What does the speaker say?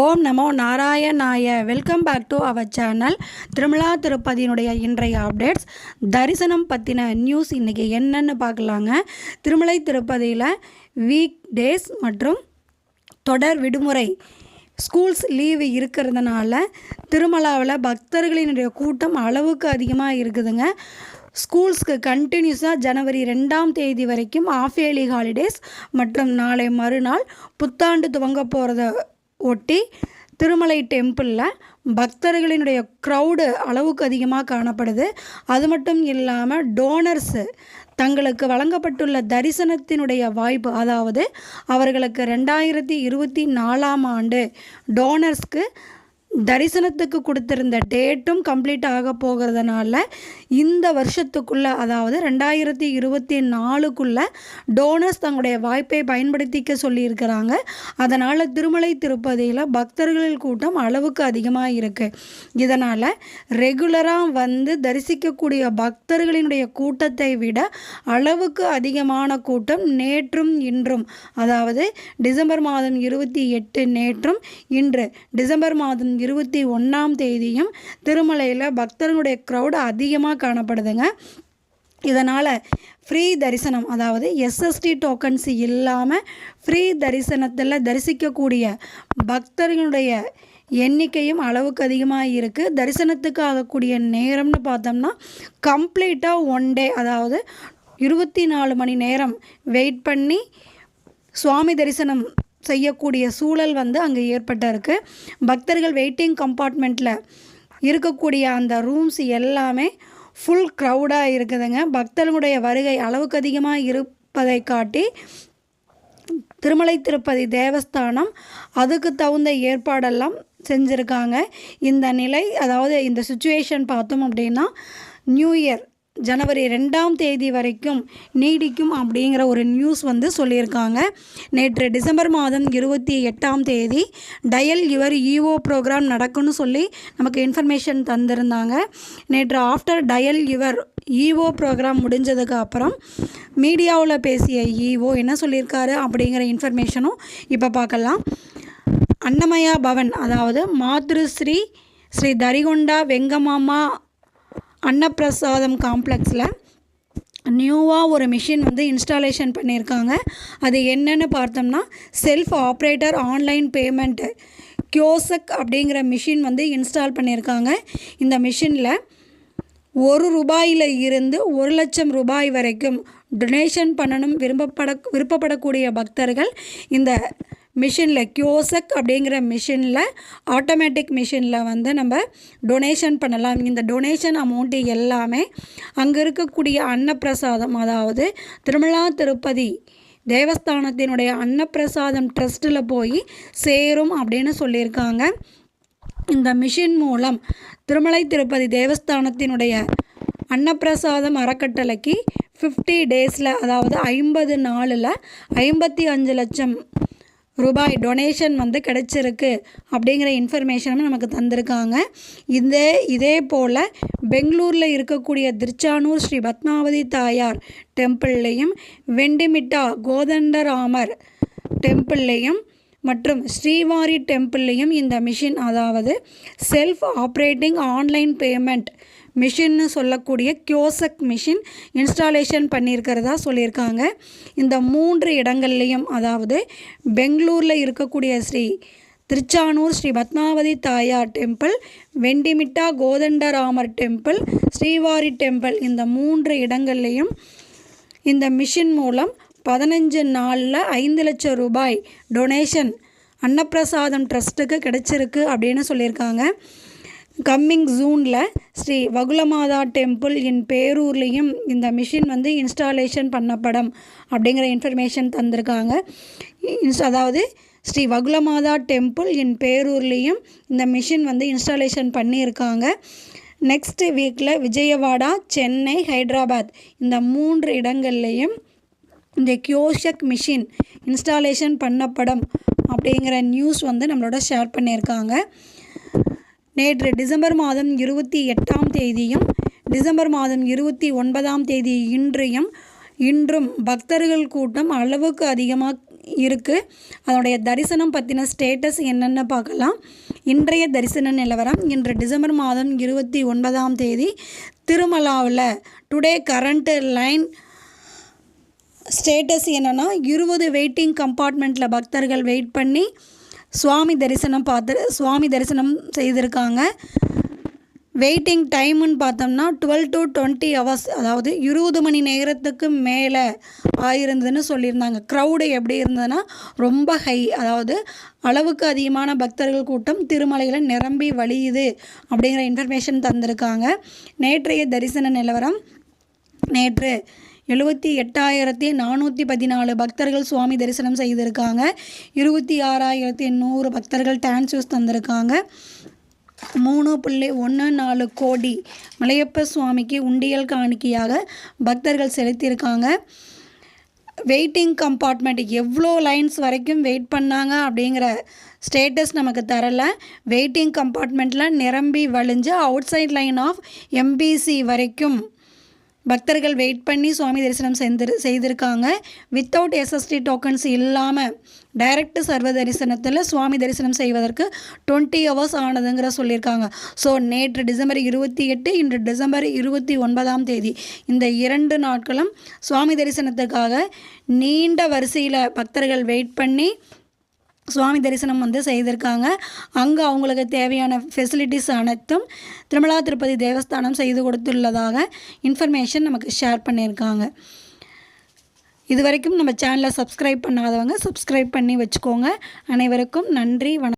ஓம் நமோ நாராயணாய. Welcome back to our channel Tirumala திருப்பதியினுடைய இன்றைய அப்டேட்ஸ் தரிசனம் பற்றின நியூஸ் இன்றைக்கி என்னென்னு பார்க்கலாங்க. திருமலை திருப்பதியில் வீக் டேஸ் மற்றும் தொடர் விடுமுறை ஸ்கூல்ஸ் லீவு இருக்கிறதுனால திருமலாவில் பக்தர்களினுடைய கூட்டம் அளவுக்கு அதிகமாக இருக்குதுங்க. ஸ்கூல்ஸ்க்கு கண்டினியூஸாக ஜனவரி ரெண்டாம் தேதி வரைக்கும் ஆஃப் ஏலி ஹாலிடேஸ் மற்றும் நாளை மறுநாள் புத்தாண்டு துவங்க போகிறத ஒட்டி திருமலை டெம்பிளில் பக்தர்களினுடைய க்ரௌடு அளவுக்கு அதிகமாக காணப்படுது. அது மட்டும் இல்லாமல் டோனர்ஸு தங்களுக்கு வழங்கப்பட்டுள்ள தரிசனத்தினுடைய வாய்ப்பு அதாவது அவர்களுக்கு ரெண்டாயிரத்தி இருபத்தி நாலாம் ஆண்டு டோனர்ஸ்க்கு தரிசனத்துக்கு கொடுத்துருந்த டேட்டும் கம்ப்ளீட் ஆக போகிறதுனால இந்த வருஷத்துக்குள்ளே அதாவது ரெண்டாயிரத்தி இருபத்தி நாலுக்குள்ளே டோனர்ஸ் தங்களுடைய வாய்ப்பை பயன்படுத்திக்க சொல்லியிருக்கிறாங்க. அதனால் திருமலை திருப்பதியில் பக்தர்களின் கூட்டம் அளவுக்கு அதிகமாக இருக்குது இதனால் ரெகுலராக வந்து தரிசிக்கக்கூடிய பக்தர்களினுடைய கூட்டத்தை விட அளவுக்கு அதிகமான கூட்டம் நேற்றும் இன்றும் அதாவது டிசம்பர் மாதம் இருபத்தி எட்டு நேற்றும் இன்று. டிசம்பர் மாதம் இருபத்தி ஒன்றாம் தேதியும் திருமலையில் பக்தர்களுடைய க்ரௌடு அதிகமாக காணப்படுதுங்க. இதனால் ஃப்ரீ தரிசனம் அதாவது எஸ்எஸ்டி டோக்கன்ஸ் இல்லாமல் ஃப்ரீ தரிசனத்தில் தரிசிக்கக்கூடிய பக்தர்களுடைய எண்ணிக்கையும் அளவுக்கு அதிகமாக இருக்குது தரிசனத்துக்கு ஆகக்கூடிய நேரம்னு பார்த்தோம்னா கம்ப்ளீட்டாக ஒன் டே அதாவது இருபத்தி நாலு மணி நேரம் வெயிட் பண்ணி சுவாமி தரிசனம் செய்யக்கூடிய சூழல் வந்து அங்கே ஏற்பட்டிருக்கு. பக்தர்கள் வெயிட்டிங் கம்பார்ட்மெண்ட்டில் இருக்கக்கூடிய அந்த ரூம்ஸ் எல்லாமே ஃபுல் க்ரௌடாக இருக்குதுங்க. பக்தர்களுடைய வருகை அளவுக்கு அதிகமாக இருப்பதை காட்டி திருமலை திருப்பதி தேவஸ்தானம் அதுக்கு தகுந்த ஏற்பாடெல்லாம் செஞ்சுருக்காங்க. இந்த நிலை அதாவது இந்த சுச்சுவேஷன் பார்த்தோம் அப்படின்னா நியூ இயர் ஜனவரி ரெண்டாம் தேதி வரைக்கும் நீடிக்கும் அப்படிங்கிற ஒரு நியூஸ் வந்து சொல்லியிருக்காங்க. நேற்று டிசம்பர் மாதம் இருபத்தி எட்டாம் தேதி டயல் யுவர் இஓ ப்ரோக்ராம் நடக்கும்னு சொல்லி நமக்கு இன்ஃபர்மேஷன் தந்திருந்தாங்க. நேற்று after dial your EO program முடிஞ்சதுக்கு அப்புறம் மீடியாவில் பேசிய இஓ என்ன சொல்லியிருக்காரு அப்படிங்கிற இன்ஃபர்மேஷனும் இப்போ பார்க்கலாம். அன்னமயா பவன் அதாவது மாத்ருஸ்ரீ ஸ்ரீ தரிகொண்டா வெங்கமாமா அன்னப்பிரசாதம் காம்ப்ளெக்ஸில் நியூவாக ஒரு மிஷின் வந்து இன்ஸ்டாலேஷன் பண்ணியிருக்காங்க. அது என்னென்னு பார்த்தோம்னா self operator online payment kiosk அப்படிங்கிற மிஷின் வந்து இன்ஸ்டால் பண்ணியிருக்காங்க. இந்த மிஷினில் ஒரு ரூபாயில் இருந்து ஒரு லட்சம் ரூபாய் வரைக்கும் டொனேஷன் பண்ணணும் விரும்பப்பட விருப்பப்படக்கூடிய பக்தர்கள் இந்த மிஷினில் கியோசக் அப்படிங்கிற மிஷினில் ஆட்டோமேட்டிக் மிஷினில் வந்து நம்ம டொனேஷன் பண்ணலாம். இந்த டொனேஷன் அமௌண்ட்டு எல்லாமே அங்கே இருக்கக்கூடிய அன்னப்பிரசாதம் அதாவது திருமலா திருப்பதி தேவஸ்தானத்தினுடைய அன்னப்பிரசாதம் ட்ரஸ்ட்டில் போய் சேரும் அப்படின்னு சொல்லியிருக்காங்க. இந்த மிஷின் மூலம் திருமலை திருப்பதி தேவஸ்தானத்தினுடைய அன்னப்பிரசாதம் அறக்கட்டளைக்கு ஃபிஃப்டி டேஸில் அதாவது ஐம்பது நாளில் ஐம்பத்தி அஞ்சு லட்சம் ரூபாய் டொனேஷன் வந்து கிடச்சிருக்கு அப்படிங்கிற இன்ஃபர்மேஷனும் நமக்கு தந்திருக்காங்க. இதே இதே போல் பெங்களூரில் இருக்கக்கூடிய திருச்சானூர் ஸ்ரீ பத்மாவதி தாயார் டெம்பிள்லேயும் வெண்டிமிட்டா கோதண்டராமர் டெம்பிள்லேயும் மற்றும் ஸ்ரீவாரி டெம்பிள்லேயும் இந்த மிஷின் அதாவது செல்ஃப் ஆப்ரேட்டிங் ஆன்லைன் பேமெண்ட் மிஷின்னு சொல்லக்கூடிய கியோசக் மிஷின் இன்ஸ்டாலேஷன் பண்ணியிருக்கிறதா சொல்லியிருக்காங்க. இந்த மூன்று இடங்கள்லையும் அதாவது பெங்களூரில் இருக்கக்கூடிய Sri Tiruchanur Sri Padmavathi Thayar temple Vontimitta Kodandaramar temple Srivari temple இந்த மூன்று இடங்கள்லையும் இந்த மிஷின் மூலம் பதினஞ்சு நாளில் ஐந்து லட்சம் ரூபாய் டொனேஷன் அன்னப்பிரசாதம் ட்ரஸ்ட்டுக்கு கிடச்சிருக்கு அப்படின்னு சொல்லியிருக்காங்க. கம்மிங் ஜூனில் ஸ்ரீ வகுலமாதா டெம்பிள் இன் பேரூர்லேயும் இந்த மிஷின் வந்து இன்ஸ்டாலேஷன் பண்ணப்படும் அப்படிங்கிற இன்ஃபர்மேஷன் தந்திருக்காங்க. அதாவது ஸ்ரீ வகுலமாதா டெம்பிள் இன் பேரூர்லேயும் இந்த மிஷின் வந்து இன்ஸ்டாலேஷன் பண்ணியிருக்காங்க. நெக்ஸ்ட் வீக்கில் விஜயவாடா சென்னை ஹைதராபாத் இந்த மூன்று இடங்கள்லேயும் இந்த கியோஷக் மிஷின் இன்ஸ்டாலேஷன் பண்ணப்படும் அப்படிங்கிற நியூஸ் வந்து நம்மளோட ஷேர் பண்ணியிருக்காங்க. நேற்று டிசம்பர் மாதம் இருபத்தி எட்டாம் தேதியும் டிசம்பர் மாதம் இருபத்தி ஒன்பதாம் தேதி இன்றையும் இன்றும் பக்தர்கள் கூட்டம் அளவுக்கு அதிகமாக இருக்குது அதனுடைய தரிசனம் பற்றின ஸ்டேட்டஸ் என்னென்னு பார்க்கலாம். இன்றைய தரிசன நிலவரம் இன்று டிசம்பர் மாதம் இருபத்தி ஒன்பதாம் தேதி திருமலாவில் டுடே கரண்ட்டு லைன் ஸ்டேட்டஸ் என்னென்னா இருபது வெயிட்டிங் கம்பார்ட்மெண்ட்டில் பக்தர்கள் வெயிட் பண்ணி சுவாமி தரிசனம் பார்த்து சுவாமி தரிசனம் செய்திருக்காங்க. வெயிட்டிங் டைமுன்னு பார்த்தோம்னா டுவெல் டு டுவெண்ட்டி ஹவர்ஸ் அதாவது இருபது மணி நேரத்துக்கு மேலே ஆயிருந்ததுன்னு சொல்லியிருந்தாங்க. க்ரௌடு எப்படி இருந்ததுன்னா ரொம்ப ஹை அதாவது அளவுக்கு அதிகமான பக்தர்கள் கூட்டம் திருமலையில் நிரம்பி வழியுது அப்படிங்கிற இன்ஃபர்மேஷன் தந்திருக்காங்க. நேற்றைய தரிசன நிலவரம் நேற்று எழுபத்தி எட்டாயிரத்தி நானூற்றி பதினாலு பக்தர்கள் சுவாமி தரிசனம் செய்திருக்காங்க. இருபத்தி ஆறாயிரத்தி நூறு பக்தர்கள் டான்ஸ் தந்திருக்காங்க. மூணு புள்ளி ஒன்று நாலு கோடி மலையப்ப சுவாமிக்கு உண்டியல் காணிக்கையாக பக்தர்கள் செலுத்தியிருக்காங்க. வெயிட்டிங் கம்பார்ட்மெண்ட் எவ்வளோ லைன்ஸ் வரைக்கும் வெயிட் பண்ணாங்க அப்படிங்கிற ஸ்டேட்டஸ் நமக்கு தரல. வெயிட்டிங் கம்பார்ட்மெண்ட்டில் நிரம்பி வழிஞ்சு outside line of MBC வரைக்கும் பக்தர்கள் வெயிட் பண்ணி சுவாமி தரிசனம் செஞ்சு செய்திருக்காங்க. வித்தவுட் எஸ்எஸ்டி டோக்கன்ஸ் இல்லாமல் டைரக்ட் சர்வ தரிசனத்தில் சுவாமி தரிசனம் செய்வதற்கு டுவெண்ட்டி ஹவர்ஸ் ஆனதுங்கிற சொல்லியிருக்காங்க. ஸோ நேற்று டிசம்பர் இருபத்தி எட்டு இன்று டிசம்பர் இருபத்தி ஒன்பதாம் தேதி. இந்த இரண்டு நாட்களும் சுவாமி தரிசனத்துக்காக நீண்ட வரிசையில் பக்தர்கள் வெயிட் பண்ணி சுவாமி தரிசனம் வந்து செய்திருக்காங்க. அங்கே அவங்களுக்கு தேவையான ஃபெசிலிட்டிஸ் அனைத்தும் திருமலா திருப்பதி தேவஸ்தானம் செய்து கொடுத்துள்ளதாக இன்ஃபர்மேஷன் நமக்கு ஷேர் பண்ணியிருக்காங்க. இது வரைக்கும் நம்ம சேனலை சப்ஸ்கிரைப் பண்ணாதவங்க சப்ஸ்கிரைப் பண்ணி வச்சுக்கோங்க. அனைவருக்கும் நன்றி வணக்கம்.